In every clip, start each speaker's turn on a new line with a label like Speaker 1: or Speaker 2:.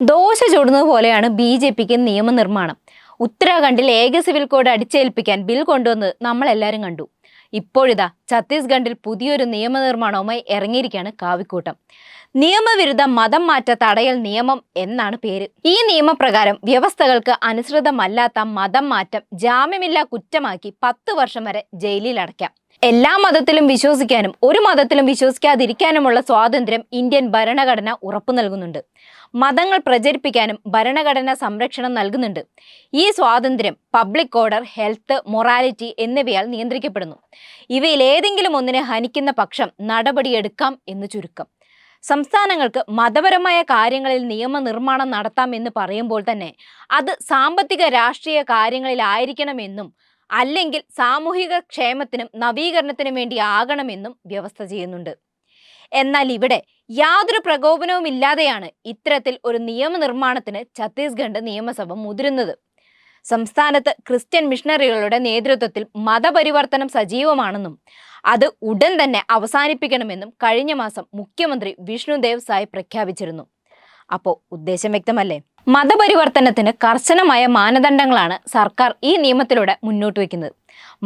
Speaker 1: ദോശ ചൂടുന്നത് പോലെയാണ് B J പിക്ക് നിയമനിർമ്മാണം. ഉത്തരാഖണ്ഡിൽ ഏക സിവിൽ കോഡ് അടിച്ചേൽപ്പിക്കാൻ ബിൽ കൊണ്ടുവന്ന് നമ്മളെല്ലാവരും കണ്ടു. ഇപ്പോഴിതാ ഛത്തീസ്ഗഡിൽ പുതിയൊരു നിയമനിർമ്മാണവുമായി ഇറങ്ങിയിരിക്കുകയാണ് കാവിക്കൂട്ടം. നിയമവിരുദ്ധ മതം മാറ്റ തടയൽ നിയമം എന്നാണ് പേര്. ഈ നിയമപ്രകാരം വ്യവസ്ഥകൾക്ക് അനുസൃതമല്ലാത്ത മതം മാറ്റം ജാമ്യമില്ലാ കുറ്റമാക്കി പത്ത് വർഷം വരെ ജയിലിൽ അടയ്ക്കാം. എല്ലാ മതത്തിലും വിശ്വസിക്കാനും ഒരു മതത്തിലും വിശ്വസിക്കാതിരിക്കാനുമുള്ള സ്വാതന്ത്ര്യം ഇന്ത്യൻ ഭരണഘടന ഉറപ്പു നൽകുന്നുണ്ട്. മതങ്ങൾ പ്രചരിപ്പിക്കാനും ഭരണഘടന സംരക്ഷണം നൽകുന്നുണ്ട്. ഈ സ്വാതന്ത്ര്യം പബ്ലിക് ഓർഡർ ഹെൽത്ത് മൊറാലിറ്റി എന്നിവയാൽ നിയന്ത്രിക്കപ്പെടുന്നു. ഇവയിൽ ഏതെങ്കിലും ഒന്നിനെ ഹനിക്കുന്ന പക്ഷം നടപടിയെടുക്കാം എന്ന് ചുരുക്കം. സംസ്ഥാനങ്ങൾക്ക് മതപരമായ കാര്യങ്ങളിൽ നിയമനിർമ്മാണം നടത്താം എന്ന് പറയുമ്പോൾ തന്നെ അത് സാമ്പത്തിക രാഷ്ട്രീയ കാര്യങ്ങളിലായിരിക്കണമെന്നും അല്ലെങ്കിൽ സാമൂഹിക ക്ഷേമത്തിനും നവീകരണത്തിനും വേണ്ടി ആകണമെന്നും വ്യവസ്ഥ ചെയ്യുന്നുണ്ട്. എന്നാൽ ഇവിടെ യാതൊരു പ്രകോപനവും ഇല്ലാതെയാണ് ഇത്തരത്തിൽ ഒരു നിയമനിർമ്മാണത്തിന് ഛത്തീസ്ഗഡ് നിയമസഭ മുതിരുന്നത്. സംസ്ഥാനത്ത് ക്രിസ്ത്യൻ മിഷണറികളുടെ നേതൃത്വത്തിൽ മതപരിവർത്തനം സജീവമാണെന്നും അത് ഉടൻ തന്നെ അവസാനിപ്പിക്കണമെന്നും കഴിഞ്ഞ മാസം മുഖ്യമന്ത്രി വിഷ്ണുദേവ് സായ് പ്രഖ്യാപിച്ചിരുന്നു. അപ്പോൾ ഉദ്ദേശം വ്യക്തമല്ലേ? മതപരിവർത്തനത്തിന് കർശനമായ മാനദണ്ഡങ്ങളാണ് സർക്കാർ ഈ നിയമത്തിലൂടെ മുന്നോട്ട് വയ്ക്കുന്നത്.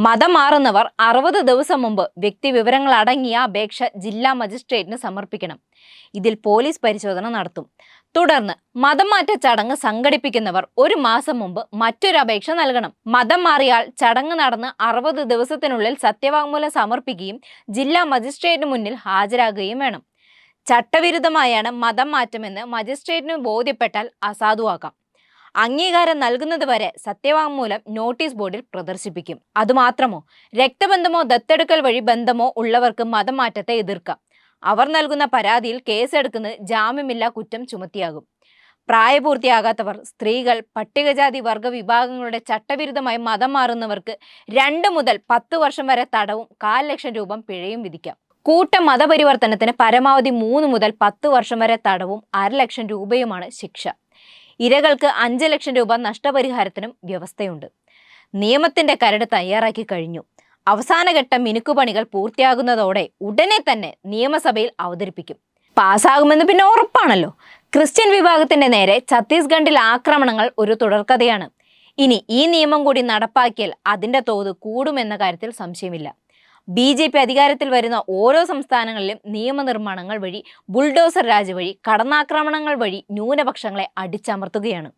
Speaker 1: മതം മാറുന്നവർ അറുപത് ദിവസം മുമ്പ് വ്യക്തി വിവരങ്ങൾ അടങ്ങിയ അപേക്ഷ ജില്ലാ മജിസ്ട്രേറ്റിന് സമർപ്പിക്കണം. ഇതിൽ പോലീസ് പരിശോധന നടത്തും. തുടർന്ന് മതം മാറ്റ ചടങ്ങ് സംഘടിപ്പിക്കുന്നവർ ഒരു മാസം മുമ്പ് മറ്റൊരു അപേക്ഷ നൽകണം. മതം മാറിയാൽ ചടങ്ങ് നടന്ന് അറുപത് ദിവസത്തിനുള്ളിൽ സത്യവാങ്മൂലം സമർപ്പിക്കുകയും ജില്ലാ മജിസ്ട്രേറ്റിന് മുന്നിൽ ഹാജരാകുകയും വേണം. ചട്ടവിരുദ്ധമായാണ് മതം മാറ്റമെന്ന് മജിസ്ട്രേറ്റിന് ബോധ്യപ്പെട്ടാൽ അസാധുവാക്കാം. അംഗീകാരം നൽകുന്നതുവരെ സത്യവാങ്മൂലം നോട്ടീസ് ബോർഡിൽ പ്രദർശിപ്പിക്കും. അതുമാത്രമോ രക്തബന്ധമോ ദത്തെടുക്കൽ വഴി ബന്ധമോ ഉള്ളവർക്ക് മതം മാറ്റത്തെ എതിർക്കാം. അവർ നൽകുന്ന പരാതിയിൽ കേസെടുക്കുന്നത് ജാമ്യമില്ലാ കുറ്റം ചുമത്തിയാകും. പ്രായപൂർത്തിയാകാത്തവർ സ്ത്രീകൾ പട്ടികജാതി വർഗ വിഭാഗങ്ങളുടെ ചട്ടവിരുദ്ധമായി മതം മാറുന്നവർക്ക് രണ്ട് മുതൽ പത്ത് വർഷം വരെ തടവും കാൽ ലക്ഷം രൂപ പിഴയും വിധിക്കാം. കൂട്ട മതപരിവർത്തനത്തിന് പരമാവധി മൂന്ന് മുതൽ പത്ത് വർഷം വരെ തടവും അര ലക്ഷം രൂപയുമാണ് ശിക്ഷ. ഇരകൾക്ക് അഞ്ച് ലക്ഷം രൂപ നഷ്ടപരിഹാരത്തിനും വ്യവസ്ഥയുണ്ട്. നിയമത്തിന്റെ കരട് തയ്യാറാക്കി കഴിഞ്ഞു. അവസാനഘട്ട മിനുക്കുപണികൾ പൂർത്തിയാകുന്നതോടെ ഉടനെ തന്നെ നിയമസഭയിൽ അവതരിപ്പിക്കും. പാസ്സാകുമെന്ന് പിന്നെ ഉറപ്പാണല്ലോ. ക്രിസ്ത്യൻ വിഭാഗത്തിന്റെ നേരെ ഛത്തീസ്ഗഡിൽ ആക്രമണങ്ങൾ ഒരു തുടർക്കഥയാണ്. ഇനി ഈ നിയമം കൂടി നടപ്പാക്കിയാൽ അതിന്റെ തോത് കൂടുമെന്ന കാര്യത്തിൽ സംശയമില്ല. ബി ജെ പി അധികാരത്തിൽ വരുന്ന ഓരോ സംസ്ഥാനങ്ങളിലും നിയമനിർമ്മാണങ്ങൾ വഴി ബുൾഡോസർ രാജ് വഴി കടന്നാക്രമണങ്ങൾ വഴി ന്യൂനപക്ഷങ്ങളെ അടിച്ചമർത്തുകയാണ്.